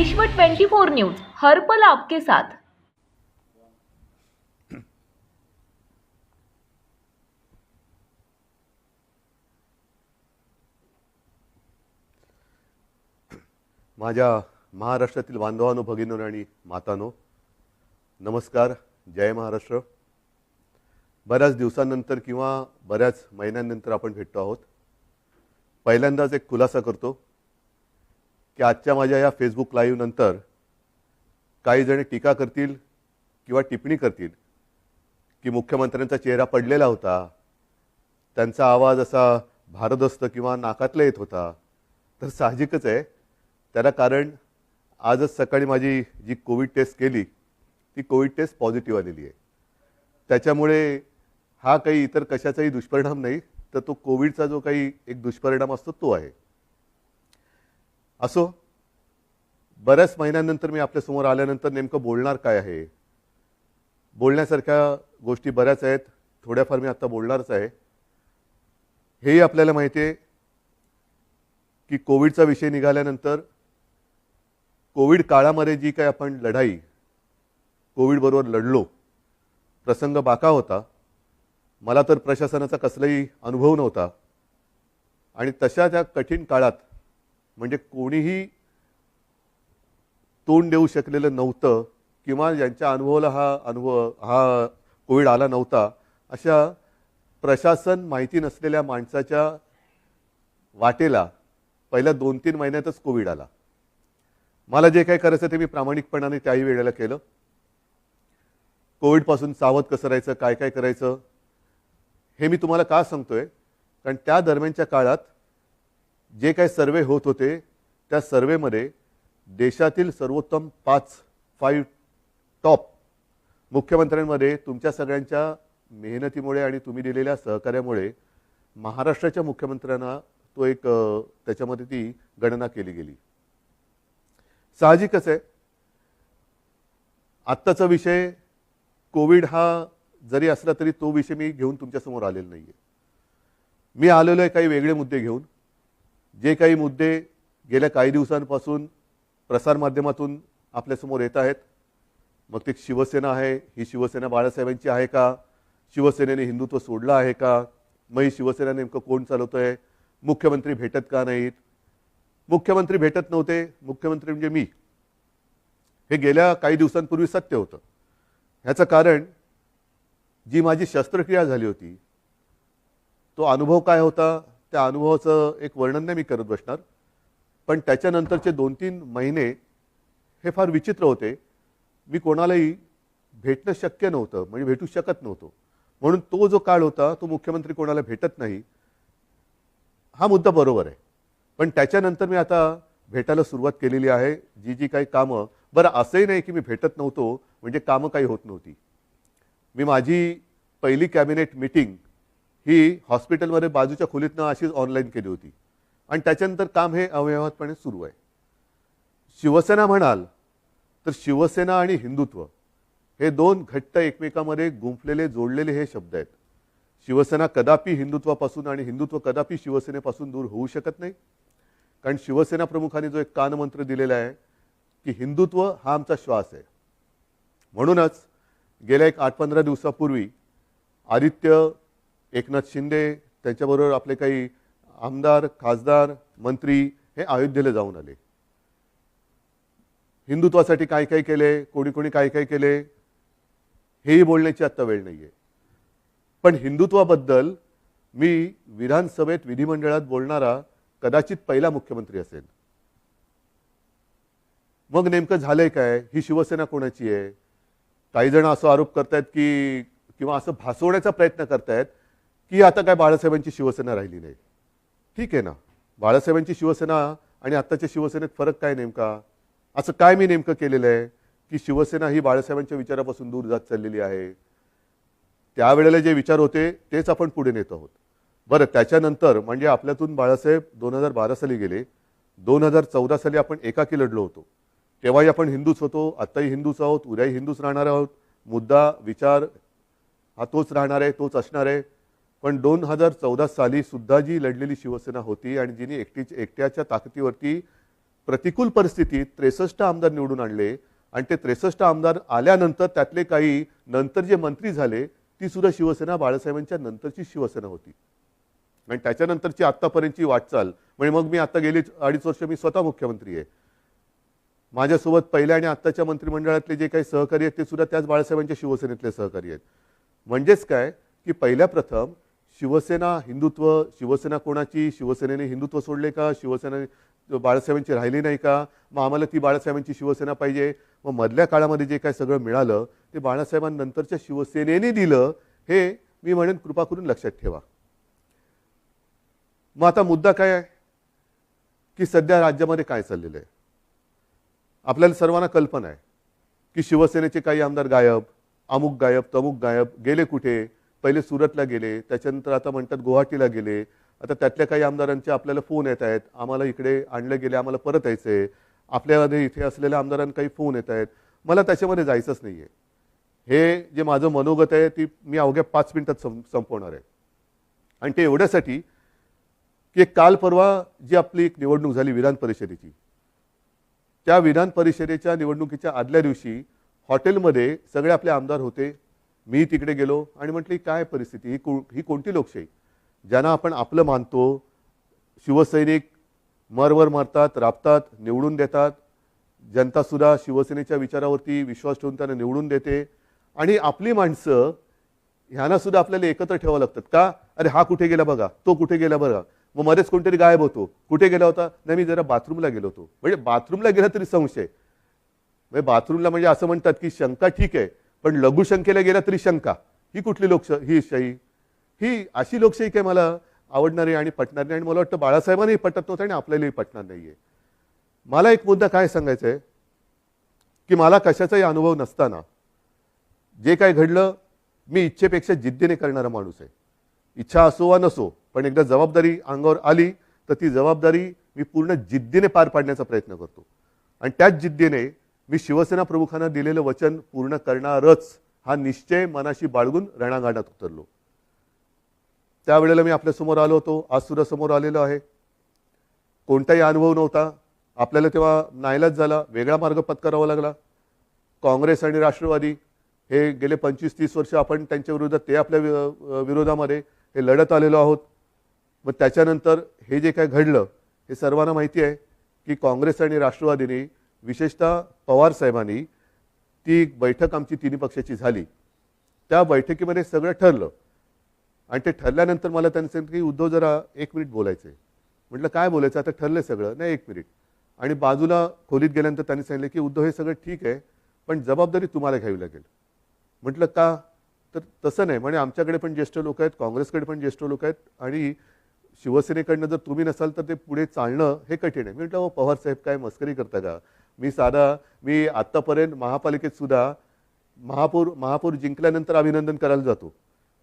विश्व 24 न्यूज हर पल आपके साथ. माझ्या महाराष्ट्रातील बांधवानो भगिनो आणि मातानो नमस्कार जय महाराष्ट्र. बऱ्याच दिवसांनंतर किंवा बऱ्याच महिन्यांनंतर आपण भेटतो आहोत. पहिल्यांदाच एक खुलासा करतो. की आजच्या माझ्या या फेसबुक लाईव्हनंतर काही जण टीका करतील किंवा टिप्पणी करतील की मुख्यमंत्र्यांचा चेहरा पडलेला होता त्यांचा आवाज असा भारदस्त किंवा नाकातला येत होता तर साहजिकच आहे. त्याला कारण आजच सकाळी माझी जी कोविड टेस्ट केली ती कोविड टेस्ट पॉझिटिव्ह आलेली आहे. त्याच्यामुळे हा काही इतर कशाचाही दुष्परिणाम नाही तर तो कोविडचा जो काही एक दुष्परिणाम असतो तो आहे. असो बऱ्याच महिन्यानंतर मी आपल्यासमोर आल्यानंतर नेमकं बोलणार काय आहे? बोलण्यासारख्या गोष्टी बऱ्याच आहेत थोड्याफार मी आत्ता बोलणारच आहे. हेही आपल्याला माहिती आहे की कोविडचा विषय निघाल्यानंतर कोविड काळामध्ये जी काही आपण लढाई कोविडबरोबर लढलो प्रसंग बाका होता. मला तर प्रशासनाचा कसलाही अनुभव नव्हता. आणि तशा त्या कठीण काळात म्हणजे कोणीही तोंड देऊ शकलेलं नव्हतं किंवा ज्यांच्या अनुभवाला हा अनुभव हा कोविड आला नव्हता अशा प्रशासन माहिती नसलेल्या माणसाच्या वाटेला पहिल्या दोन तीन महिन्यातच कोविड आला. मला जे काही करायचं ते मी प्रामाणिकपणाने त्याही वेळेला केलं. कोविडपासून सावध कसं राहायचं काय काय करायचं हे मी तुम्हाला का सांगतोय? कारण त्या दरम्यानच्या काळात जे काही सर्वे होत होते त्या सर्वेमध्ये देशातील सर्वोत्तम पाच फाईव्ह टॉप मुख्यमंत्र्यांमध्ये तुमच्या सगळ्यांच्या मेहनतीमुळे आणि तुम्ही दिलेल्या सहकार्यामुळे महाराष्ट्राच्या मुख्यमंत्र्यांना तो एक त्याच्यामध्ये ती गणना केली गेली. साहजिकच आहे. आत्ताचा विषय कोविड हा जरी असला तरी तो विषय मी घेऊन तुमच्यासमोर आलेला नाही आहे मी आलेलो आहे काही वेगळे मुद्दे घेऊन. जे काही मुद्दे गेल्या काही दिवसांपासून प्रसारमाध्यमातून आपल्यासमोर येत आहेत मग ते शिवसेना आहे ही शिवसेना बाळासाहेबांची आहे का? शिवसेनेने हिंदुत्व सोडलं आहे का? मग ही शिवसेना नेमकं कोण चालवतोय? मुख्यमंत्री भेटत का नाहीत? मुख्यमंत्री भेटत नव्हते. मुख्यमंत्री म्हणजे मी. हे गेल्या काही दिवसांपूर्वी सत्य होतं. ह्याचं कारण जी माझी शस्त्रक्रिया झाली होती तो अनुभव काय होता? त्या अनुभवाचं एक वर्णन नाही मी करत बसणार. पण त्याच्यानंतरचे दोन तीन महिने हे फार विचित्र होते. मी कोणालाही भेटणं शक्य नव्हतं म्हणजे भेटू शकत नव्हतो. म्हणून तो जो काळ होता तो मुख्यमंत्री कोणाला भेटत नाही हा मुद्दा बरोबर आहे. पण त्याच्यानंतर मी आता भेटायला सुरुवात केलेली आहे. जी जी काही कामं बरं असंही नाही की मी भेटत नव्हतो म्हणजे कामं काही होत नव्हती. मी माझी पहिली कॅबिनेट मिटिंग ही हॉस्पिटलमध्ये बाजूच्या खोलीतनं अशीच ऑनलाईन केली होती. आणि त्याच्यानंतर काम हे अव्यवहातपणे सुरू आहे. शिवसेना म्हणाल तर शिवसेना आणि हिंदुत्व हे दोन घट्ट एकमेकामध्ये गुंफलेले जोडलेले हे शब्द आहेत. शिवसेना कदापि हिंदुत्वापासून आणि हिंदुत्व कदापि शिवसेनेपासून दूर होऊ शकत नाही. कारण शिवसेना प्रमुखांनी जो एक कानमंत्र दिलेला आहे की हिंदुत्व हा आमचा श्वास आहे. म्हणूनच गेल्या एक आठ पंधरा दिवसापूर्वी आदित्य एकनाथ शिंदे त्यांच्याबरोबर आपले काही आमदार खासदार मंत्री हे अयोध्येला जाऊन आले. हिंदुत्वासाठी काय काय केले कोणी कोणी काय काय केले हेही बोलण्याची आत्ता वेळ नाही आहे पण हिंदुत्वाबद्दल मी विधानसभेत विधिमंडळात बोलणारा कदाचित पहिला मुख्यमंत्री असेल. मग नेमकं झालंय काय? ही शिवसेना कोणाची आहे? काही जण असं आरोप करतायत की किंवा असं भासवण्याचा प्रयत्न करतायत की आता काय बाळासाहेबांची शिवसेना राहिली नाही. ठीक आहे ना? बाळासाहेबांची शिवसेना आणि आत्ताच्या शिवसेनेत फरक काय नेमका? असं काय मी नेमकं केलेलं आहे की शिवसेना ही बाळासाहेबांच्या विचारापासून दूर जात चाललेली आहे? त्यावेळेला जे विचार होते तेच आपण पुढे नेत आहोत. बरं त्याच्यानंतर म्हणजे आपल्यातून बाळासाहेब दोन हजार बारा साली गेले. दोन हजार चौदा साली आपण एकाकी लढलो होतो. तेव्हाही आपण हिंदूच होतो आत्ताही हिंदूच आहोत उद्याही हिंदूच राहणार आहोत. मुद्दा विचार हा तोच राहणार आहे तोच असणार आहे. पण दोन हजार चौदा साली सुद्धा जी लढलेली शिवसेना होती आणि जिने एकटीच एकट्याच्या ताकदीवरती प्रतिकूल परिस्थितीत त्रेसष्ट आमदार निवडून आणले आणि ते त्रेसष्ट आमदार आल्यानंतर त्यातले काही नंतर जे मंत्री झाले ती सुद्धा शिवसेना बाळासाहेबांच्या नंतरची शिवसेना होती. आणि त्याच्यानंतरची आत्तापर्यंतची वाटचाल म्हणजे मग मी आता गेली अडीच वर्ष मी स्वतः मुख्यमंत्री आहे. माझ्यासोबत पहिल्या आणि आत्ताच्या मंत्रिमंडळातले जे काही सहकारी आहेत ते सुद्धा त्याच बाळासाहेबांच्या शिवसेनेतले सहकारी आहेत. म्हणजेच काय? की पहिल्या प्रथम शिवसेना हिंदुत्व शिवसेना कोणाची? शिवसेनेने हिंदुत्व सोडले का? शिवसेना बाळासाहेबांची राहिली नाही का? मग आम्हाला ती बाळासाहेबांची शिवसेना पाहिजे. मग मधल्या काळामध्ये जे काय सगळं मिळालं ते बाळासाहेबांनंतरच्या शिवसेनेने दिलं हे मी म्हणेन कृपा करून लक्षात ठेवा. मग आता मुद्दा काय आहे? की सध्या राज्यामध्ये काय चाललेलं आहे? आपल्याला सर्वांना कल्पना आहे की शिवसेनेचे काही आमदार गायब अमुक गायब तमुक गायब गेले कुठे? पहिले सुरतला गेले त्याच्यानंतर आता म्हणतात गुवाहाटीला गेले. आता त्यातल्या काही आमदारांचे आपल्याला फोन येत आहेत. आम्हाला इकडे आणलं गेले आम्हाला परत यायचं आहे आपल्यामध्ये इथे असलेल्या आमदारांना काही फोन येत आहेत. मला त्याच्यामध्ये जायचंच नाही आहे हे जे माझं मनोगत आहे ती मी अवघ्या पाच मिनिटात सं संपवणार आहे. आणि ते एवढ्यासाठी की एक काल परवा जी आपली एक निवडणूक झाली विधान परिषदेची त्या विधान परिषदेच्या निवडणुकीच्या आदल्या दिवशी हॉटेलमध्ये सगळे आपले आमदार होते. मी तिकडे गेलो आणि म्हटली काय परिस्थिती? ही को ही कोणती लोकशाही? ज्यांना आपण आपलं मानतो शिवसैनिक मरवर मारतात राबतात निवडून देतात. जनतासुद्धा शिवसेनेच्या विचारावरती विश्वास ठेवून त्यांना निवडून देते. आणि आपली माणसं ह्यांनासुद्धा आपल्याला एकत्र ठेवावं लागतात. का? अरे हा कुठे गेला बघा? तो कुठे गेला बघा? मग मध्येच कोणतरी गायब होतो. कुठे गेला होता? नाही मी जरा बाथरूमला गेलो होतो. म्हणजे बाथरूमला गेला तरी संशय. म्हणजे बाथरूमला म्हणजे असं म्हणतात की शंका ठीक आहे. पण लघुशंकेला गेला तरी शंका. ही कुठली लोकशाही ही शाही? ही अशी लोकशाही काय मला आवडणारी आणि पटणार नाही आणि मला वाटतं बाळासाहेबांनाही पटत नव्हतं आणि आपल्यालाही पटणार नाहीये. मला एक मुद्दा काय सांगायचा आहे की मला कशाचाही अनुभव नसताना जे काय घडलं मी इच्छेपेक्षा जिद्दीने करणारा माणूस आहे. इच्छा असो वा नसो पण एकदा जबाबदारी अंगावर आली तर ती जबाबदारी मी पूर्ण जिद्दीने पार पाडण्याचा प्रयत्न करतो. आणि त्याच जिद्दीने मी शिवसेना प्रमुखांना दिलेलं वचन पूर्ण करणारच हा निश्चय मनाशी बाळगून रणांगणात उतरलो. त्यावेळेला मी आपल्यासमोर आलो होतो. आज सुद्धा समोर आलेलो आहे. कोणताही अनुभव नव्हता. आपल्याला तेव्हा नाईलाज झाला. वेगळा मार्ग पत्करावा लागला. काँग्रेस आणि राष्ट्रवादी हे गेले पंचवीस तीस वर्ष आपण त्यांच्या विरोधात ते आपल्या वि- विरोधामध्ये हे लढत आलेलो आहोत. मग त्याच्यानंतर हे जे काय घडलं हे सर्वांना माहिती आहे की काँग्रेस आणि राष्ट्रवादीने विशेषतः पवार साहेबांनी ती बैठक आमची तिन्ही पक्षाची झाली. त्या बैठकीमध्ये सगळं ठरलं. आणि ते ठरल्यानंतर मला त्यांनी सांगितलं की उद्धव जरा एक मिनिट बोलायचं आहे म्हटलं काय बोलायचं? आता ठरलं सगळं. नाही एक मिनिट. आणि बाजूला खोलीत गेल्यानंतर त्यांनी सांगितलं की उद्धव हे सगळं ठीक आहे पण जबाबदारी तुम्हाला घ्यावी लागेल. म्हटलं का? तर तसं नाही. म्हणजे आमच्याकडे पण ज्येष्ठ लोक आहेत काँग्रेसकडे पण ज्येष्ठ लोक आहेत आणि शिवसेनेकडनं जर तुम्ही नसाल तर ते पुढे चालणं हे कठीण आहे. मी म्हटलं पवार साहेब काय मस्करी करता का? मी साधा मी आत्तापर्यंत महापालिकेत सुद्धा महापौर महापौर जिंकल्यानंतर अभिनंदन करायला जातो.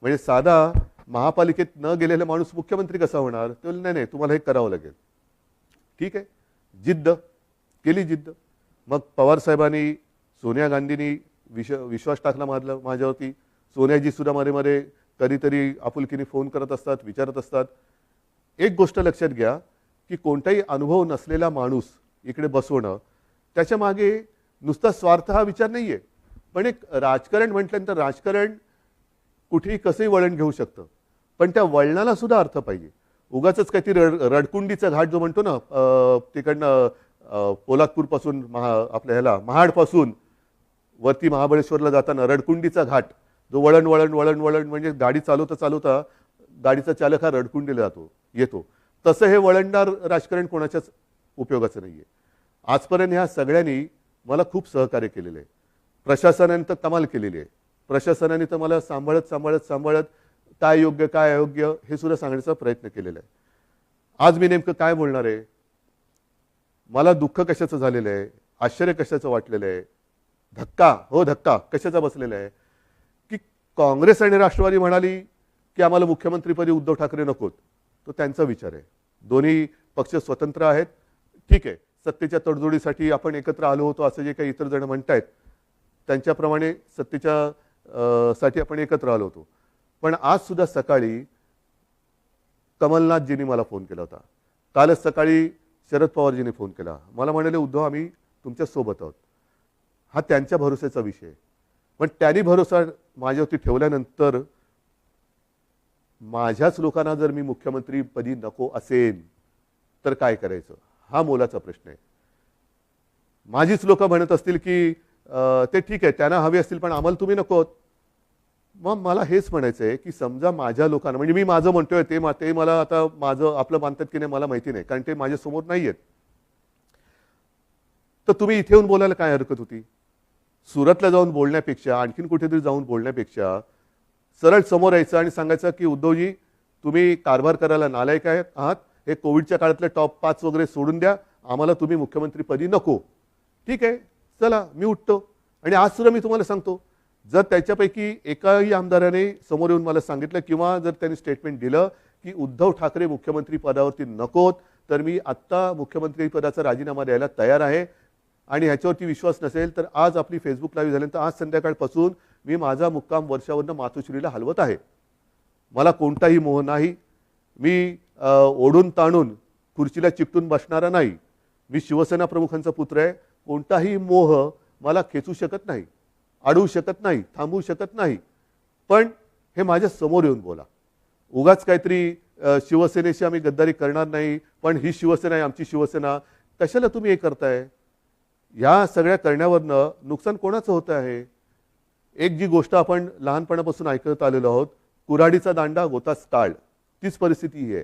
म्हणजे साधा महापालिकेत न गेलेला माणूस मुख्यमंत्री कसा होणार? तो नाही नाही तुम्हाला हे करावं लागेल. ठीक आहे. जिद्द केली जिद्द. मग पवार साहेबांनी सोनिया गांधींनी विश विश्वास टाकला माझला माझ्यावरती. सोनियाजी सुद्धा मध्ये मध्ये कधीतरी आपुलकीने फोन करत असतात विचारत असतात. एक गोष्ट लक्षात घ्या की कोणताही अनुभव नसलेला माणूस इकडे बसवणं त्याच्यामागे नुसता स्वार्थ हा विचार नाही आहे पण एक राजकारण म्हटल्यानंतर राजकारण कुठेही कसंही वळण घेऊ शकतं. पण त्या वळणाला सुद्धा अर्थ पाहिजे. उगाच काहीतरी रड रडकुंडीचा घाट जो म्हणतो ना तिकडनं पोलादपूरपासून महा आपल्या ह्याला महाडपासून वरती महाबळेश्वरला जाताना रडकुंडीचा घाट जो वळण वळण वळण वळण म्हणजे गाडी चालवता चालवता गाडीचा चालक हा रडकुंडीला जातो येतो. तसं हे वळणदार राजकारण कोणाच्याच उपयोगाचं नाही आहे आजपर्यंत ह्या सगळ्यांनी मला खूप सहकार्य केलेलं आहे. प्रशासनाने तर कमाल केलेली आहे. प्रशासनाने तर मला सांभाळत सांभाळत सांभाळत काय योग्य काय अयोग्य हे सुद्धा सांगण्याचा प्रयत्न केलेला आहे. आज मी नेमकं काय बोलणार आहे? मला दुःख कशाचं झालेलं आहे? आश्चर्य कशाचं वाटलेलं आहे? धक्का हो धक्का कशाचा बसलेला आहे? की काँग्रेस आणि राष्ट्रवादी म्हणाली की आम्हाला मुख्यमंत्रीपदी उद्धव ठाकरे नकोत तो त्यांचा विचार आहे. दोन्ही पक्ष स्वतंत्र आहेत. ठीक आहे. सत्तेच्या तडजोडीसाठी आपण एकत्र आलो होतो असं जे काही इतर जण म्हणतायत त्यांच्याप्रमाणे सत्तेच्या साठी आपण एकत्र आलो होतो. पण आज सुद्धा सकाळी कमलनाथजींनी मला फोन केला होता. कालच सकाळी शरद पवारजींनी फोन केला. मला म्हणाले उद्धव आम्ही तुमच्यासोबत आहोत. हा त्यांच्या भरोश्याचा विषय आहे. पण त्यांनी भरोसा माझ्यावरती ठेवल्यानंतर माझ्याच लोकांना जर मी मुख्यमंत्रीपदी नको असेल तर काय करायचं? हा मोलाचा प्रश्न आहे. माझीच लोक म्हणत असतील की ते ठीक आहे त्यांना हवे असतील पण आम्हाला तुम्ही नको मग मला हेच म्हणायचं आहे की समजा माझ्या लोकांना म्हणजे मी माझं म्हणतोय ते मा- ते मला आता माझं आपलं मानतात की नाही मला माहिती नाही कारण ते माझ्यासमोर नाही आहेत तर तुम्ही इथे येऊन बोलायला काय हरकत होती? सुरतला जाऊन बोलण्यापेक्षा आणखीन कुठेतरी जाऊन बोलण्यापेक्षा सरळ समोर यायचं आणि सांगायचं की उद्धवजी तुम्ही कारभार करायला नालायक आहेत आहात हे कोविडच्या काळातले टॉप पाच वगैरे सोडून द्या. आम्हाला तुम्ही मुख्यमंत्रीपदी नको. ठीक आहे? चला मी उठतो. आणि आज सुद्धा मी तुम्हाला सांगतो जर त्याच्यापैकी एकाही आमदाराने समोर येऊन मला सांगितलं किंवा जर त्यांनी स्टेटमेंट दिलं की उद्धव ठाकरे मुख्यमंत्री पदावरती नकोत तर मी आत्ता मुख्यमंत्री पदाचा राजीनामा द्यायला तयार आहे. आणि ह्याच्यावरती विश्वास नसेल तर आज आपली फेसबुक लाईव्ह झाल्यानंतर आज संध्याकाळपासून मी माझा मुक्काम वर्षावरनं मातोश्रीला हलवत आहे. मला कोणताही मोह नाही. मी ओढून ताणून खुर्चीला चिकटून बसणारा नाही. मी शिवसेना प्रमुखांचा पुत्र आहे. कोणताही मोह मला खेचू शकत नाही अडवू शकत नाही थांबवू शकत नाही. पण हे माझ्यासमोर येऊन बोला. उगाच काहीतरी शिवसेनेशी आम्ही गद्दारी करणार नाही पण ही शिवसेना आहे आमची शिवसेना. कशाला तुम्ही हे करताय? या सगळ्या करण्यावरनं नुकसान कोणाचं होतं आहे? एक जी गोष्ट आपण लहानपणापासून ऐकत आलेलो आहोत कुऱ्हाडीचा दांडा गोताच टाळ. तीच परिस्थिती ही आहे.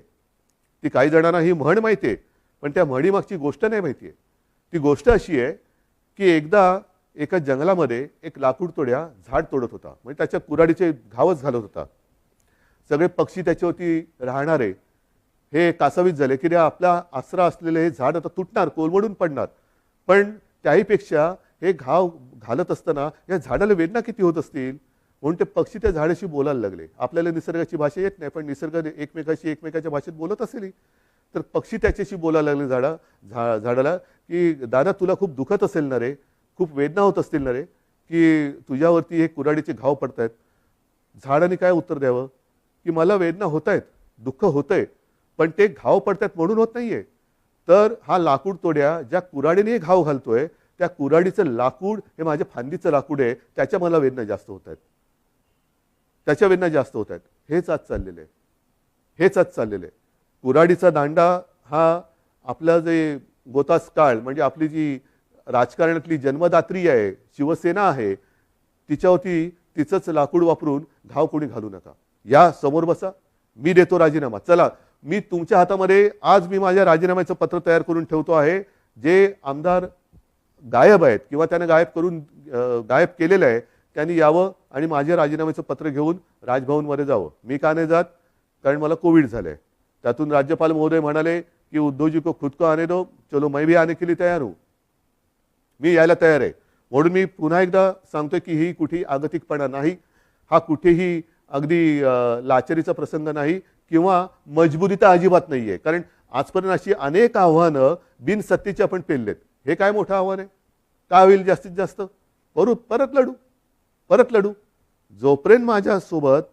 ती काही जणांना ही म्हण माहिती आहे पण त्या म्हणीमागची गोष्ट नाही माहिती आहे. ती गोष्ट अशी आहे की एकदा एका जंगलामध्ये एक लाकूड तोड्या झाड तोडत होता. म्हणजे त्याच्या कुराडीचे घावच घालत होता. सगळे पक्षी त्याच्यावरती राहणारे हे कासावीस झाले की रे आपला आसरा असलेले हे झाड आता तुटणार कोलमडून पडणार. पण त्याहीपेक्षा हे घाव घालत असताना या झाडाला वेदना किती होत असतील? म्हणून ते पक्षी त्या झाडाशी बोलायला लागले. आपल्याला निसर्गाची भाषा येत नाही पण निसर्ग एकमेकाशी एकमेकाच्या भाषेत बोलत असेल तर पक्षी त्याच्याशी बोलायला लागले झाडा झा झाडाला की दादा तुला खूप दुखत असेल ना रे खूप वेदना होत असतील ना रे की तुझ्यावरती हे कुऱ्हाडीचे घाव पडत आहेत झाडाने काय उत्तर द्यावं? की मला वेदना होत आहेत दुःख होतंय पण ते घाव पडतात म्हणून होत नाहीये. तर हा लाकूड तोड्या ज्या कुऱ्हाडीने घाव घालतोय त्या कुऱ्हाडीचं लाकूड हे माझ्या फांदीचं लाकूड आहे त्याच्या मला वेदना जास्त होत आहेत त्याच्या वेदना जास्त होत आहेत. हेच आज चाललेलं आहे. हेच आज चाललेलं आहे. कुऱ्हाडीचा दांडा हा आपला जे गोतास काळ म्हणजे आपली जी राजकारणातली जन्मदात्री आहे शिवसेना आहे तिच्यावरती तिचंच लाकूड वापरून घाव कोणी घालू नका. या समोर बसा. मी देतो राजीनामा. चला मी तुमच्या हातामध्ये आज मी माझ्या राजीनाम्याचं पत्र तयार करून ठेवतो आहे. जे आमदार गायब आहेत किंवा त्यानं गायब करून गायब केलेलं आहे त्यांनी यावं आणि माझ्या राजीनाम्याचं पत्र घेऊन राजभवनमध्ये जावं. मी का नाही जात? कारण मला कोविड झालं आहे त्यातून राज्यपाल महोदय म्हणाले की उद्योजी को खुद को आने दो. चलो मैं भी आने के लिए तयार हूं. मी यायला तयार आहे. म्हणून मी पुन्हा एकदा सांगतोय की ही कुठेही आगतिकपणा नाही. हा कुठेही अगदी लाचारीचा प्रसंग नाही किंवा मजबुरी तर अजिबात आहे कारण आजपर्यंत अशी अनेक आव्हानं बिनसत्तेची आपण पेललेत. हे काय मोठं आव्हान आहे? काय होईल जास्तीत जास्त? करू परत लढू. परत लढू. जोपर्यंत माझ्यासोबत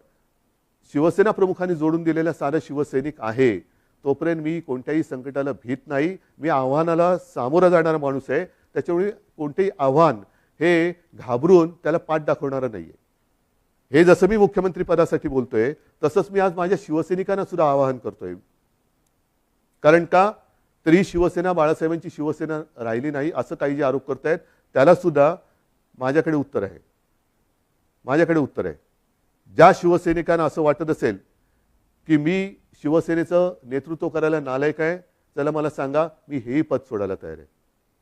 शिवसेना प्रमुखांनी जोडून दिलेला सारा शिवसैनिक आहे तोपर्यंत मी कोणत्याही संकटाला भीत नाही. मी आव्हानाला सामोरा जाणारा माणूस आहे. त्याच्यामुळे कोणतेही आव्हान हे घाबरून त्याला पाठ दाखवणारं आहे हे जसं मी मुख्यमंत्री पदासाठी बोलतोय तसंच मी आज माझ्या शिवसैनिकांना सुद्धा आवाहन करतोय. कारण का? तर ही शिवसेना बाळासाहेबांची शिवसेना राहिली नाही असं काही जे आरोप करतायत त्याला सुद्धा माझ्याकडे उत्तर आहे. माझ्याकडे उत्तर आहे. ज्या शिवसैनिकांना असं वाटत असेल की मी शिवसेनेचं नेतृत्व करायला नालायक आहे चला मला सांगा मी हेही पद सोडायला तयार आहे.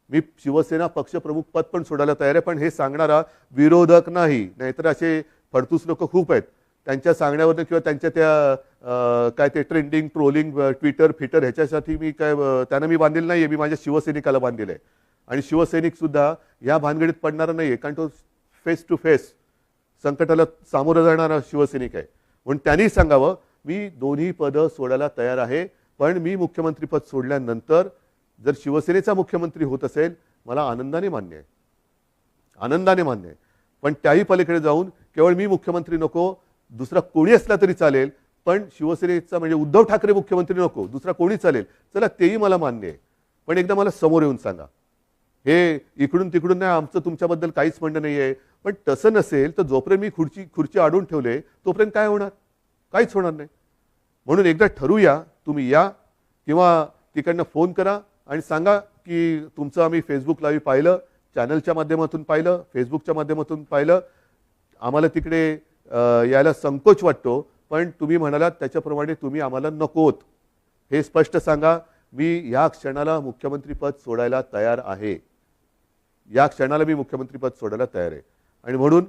मी शिवसेना पक्षप्रमुख पद पण सोडायला तयार आहे पण हे सांगणारा विरोधक नाही. नाहीतर असे फडतूस लोक खूप आहेत. त्यांच्या सांगण्यावरनं किंवा त्यांच्या त्या काय ते ट्रेंडिंग ट्रोलिंग ट्विटर फिटर ह्याच्यासाठी मी काय त्यांना मी बांधलेलं नाही आहे मी माझ्या शिवसैनिकाला बांधलेलं आहे. आणि शिवसैनिक सुद्धा या भानगडीत पडणारा नाही आहे कारण तो फेस टू फेस संकटाला सामोरं जाणारा शिवसैनिक आहे. म्हणून त्यांनी सांगावं मी दोन्ही पदं सोडायला तयार आहे पण मी मुख्यमंत्रीपद सोडल्यानंतर जर शिवसेनेचा मुख्यमंत्री होत असेल मला आनंदाने मान्य आहे. आनंदाने मान्य आहे. पण त्याही पलीकडे जाऊन केवळ मी मुख्यमंत्री नको दुसरा कोणी असला तरी चालेल पण शिवसेनेचा म्हणजे उद्धव ठाकरे मुख्यमंत्री नको दुसरा कोणी चालेल चला तेही मला मान्य आहे. पण एकदा मला समोर येऊन सांगा. हे इकडून तिकडून नाही आमचं तुमच्याबद्दल काहीच म्हणणं नाही आहे पण तसं नसेल तर जोपर्यंत मी खुर्ची खुर्ची अडून ठेवले तोपर्यंत काय होणार? काहीच होणार नाही. म्हणून एकदा ठरवूया तुम्ही या किंवा तिकडनं फोन करा आणि सांगा की तुमचं आम्ही फेसबुक लाईव्ह पाहिलं चॅनलच्या माध्यमातून पाहिलं फेसबुकच्या माध्यमातून पाहिलं. आम्हाला तिकडे यायला संकोच वाटतो पण तुम्ही म्हणालात त्याच्याप्रमाणे तुम्ही आम्हाला नकोत. हे स्पष्ट सांगा मी या क्षणाला मुख्यमंत्रीपद सोडायला तयार आहे. या क्षणाला मी मुख्यमंत्रीपद सोडायला तयार आहे. आणि म्हणून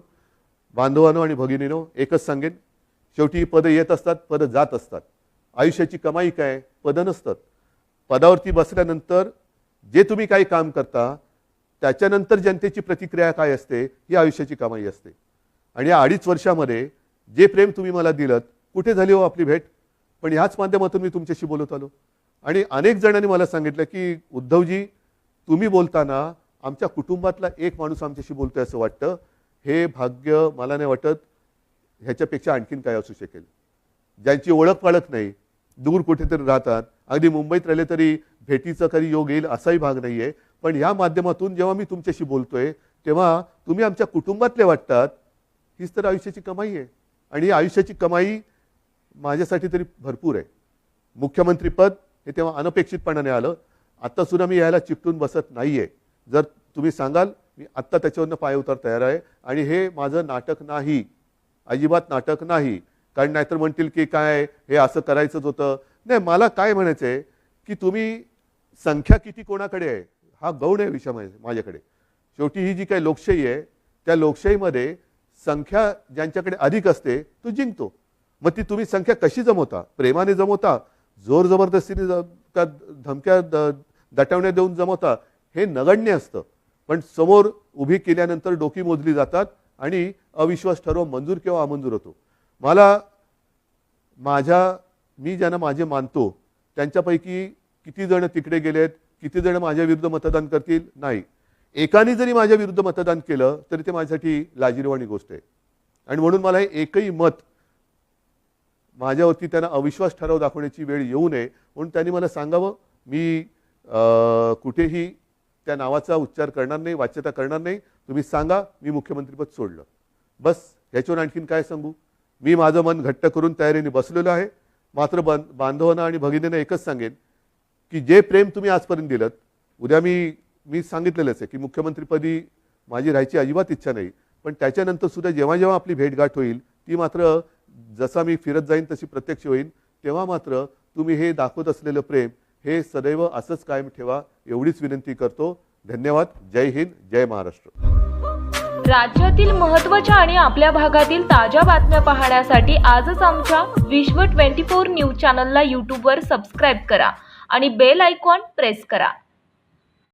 बांधवानो आणि भगिनीनो एकच सांगेन शेवटी पदं येत असतात पदं जात असतात. आयुष्याची कमाई काय? पदं नसतात. पदावरती बसल्यानंतर जे तुम्ही काही काम करता त्याच्यानंतर जनतेची प्रतिक्रिया काय असते? ही आयुष्याची कमाई असते. आणि या अडीच वर्षामध्ये जे प्रेम तुम्ही मला दिलं कुठे झाली हो आपली भेट? पण ह्याच माध्यमातून मी तुमच्याशी बोलत आलो. आणि अनेक जणांनी मला सांगितलं की उद्धवजी तुम्ही बोलताना आमच्या कुटुंबातला एक माणूस आमच्याशी बोलतोय असं वाटतं. हे भाग्य मला नाही वाटत ह्याच्यापेक्षा आणखीन काय असू शकेल. ज्यांची ओळख पाळत नाही दूर कुठेतरी राहतात. अगदी मुंबईत राहिले तरी भेटीचा कधी योग येईल असाही भाग नाही आहे पण या माध्यमातून जेव्हा मी तुमच्याशी बोलतोय तेव्हा तुम्ही आमच्या कुटुंबातले वाटतात हीच तर आयुष्याची कमाई आहे. आणि ही आयुष्याची कमाई माझ्यासाठी तरी भरपूर आहे. मुख्यमंत्रीपद हे तेव्हा अनपेक्षितपणाने आलं. आत्तासुद्धा मी यायला चिकटून बसत नाही आहे जर तुम्ही सांगाल मी आत्ता त्याच्यावरनं पाय उतार तयार आहे. आणि हे माझं नाटक नाही अजिबात नाटक नाही. कारण नाहीतर म्हणतील की काय हे असं करायचंच होतं. नाही मला काय म्हणायचं आहे की तुम्ही संख्या किती कोणाकडे आहे हा गौण आहे विषय माझ्याकडे. शेवटी ही जी काही लोकशाही आहे त्या लोकशाहीमध्ये संख्या ज्यांच्याकडे अधिक असते तो जिंकतो. मग ती तुम्ही संख्या कशी जमवता? प्रेमाने जमवता? जोर जबरदस्तीने का धमक्या द- दटवण्या देऊन जमवता? हे नगण्य असतं. पण समोर उभी केल्यानंतर डोकी मोजली जातात आणि अविश्वास ठराव मंजूर किंवा अमंजूर होतो. मला माझ्या मी ज्यांना माझे मानतो त्यांच्यापैकी किती जण तिकडे गेलेत किती जण माझ्या विरुद्ध मतदान करतील? नाही. एकाने जरी माझ्या विरुद्ध मतदान केलं तरी ते माझ्यासाठी लाजिरवाणी गोष्ट आहे. आणि म्हणून मला हे एकही मत माझ्यावरती त्यांना अविश्वास ठराव दाखवण्याची वेळ येऊ नये म्हणून त्यांनी मला सांगावं मी कुठेही त्या नावाचा उच्चार करणार नाही वाच्यता करणार नाही. तुम्ही सांगा मी मुख्यमंत्रीपद सोडलं. बस ह्याच्यावर आणखीन काय सांगू? मी माझं मन घट्ट करून तयारीने बसलेलो आहे. मात्र बन बांधवांना आणि भगिनींना एकच सांगेन की जे प्रेम तुम्ही आजपर्यंत दिलं उद्या मी मी सांगितलेलंच आहे की मुख्यमंत्रीपदी माझी राहायची अजिबात इच्छा नाही. पण त्याच्यानंतर सुद्धा जेव्हा जेव्हा आपली भेटगाठ होईल ती मात्र जसा मी फिरत जाईन तशी प्रत्यक्ष होईल तेव्हा मात्र तुम्ही हे दाखवत असलेलं प्रेम हे सदैव असंच कायम ठेवा एवढीच विनंती करतो. धन्यवाद. जय हिंद जय महाराष्ट्र. राज्यातील महत्त्वाच्या आणि आपल्या भागातील ताज्या बातम्या पाहण्यासाठी आजच आमच्या विश्व 24 न्यूज चॅनलला यूट्यूबवर सबस्क्राईब करा आणि बेल आयकॉन प्रेस करा.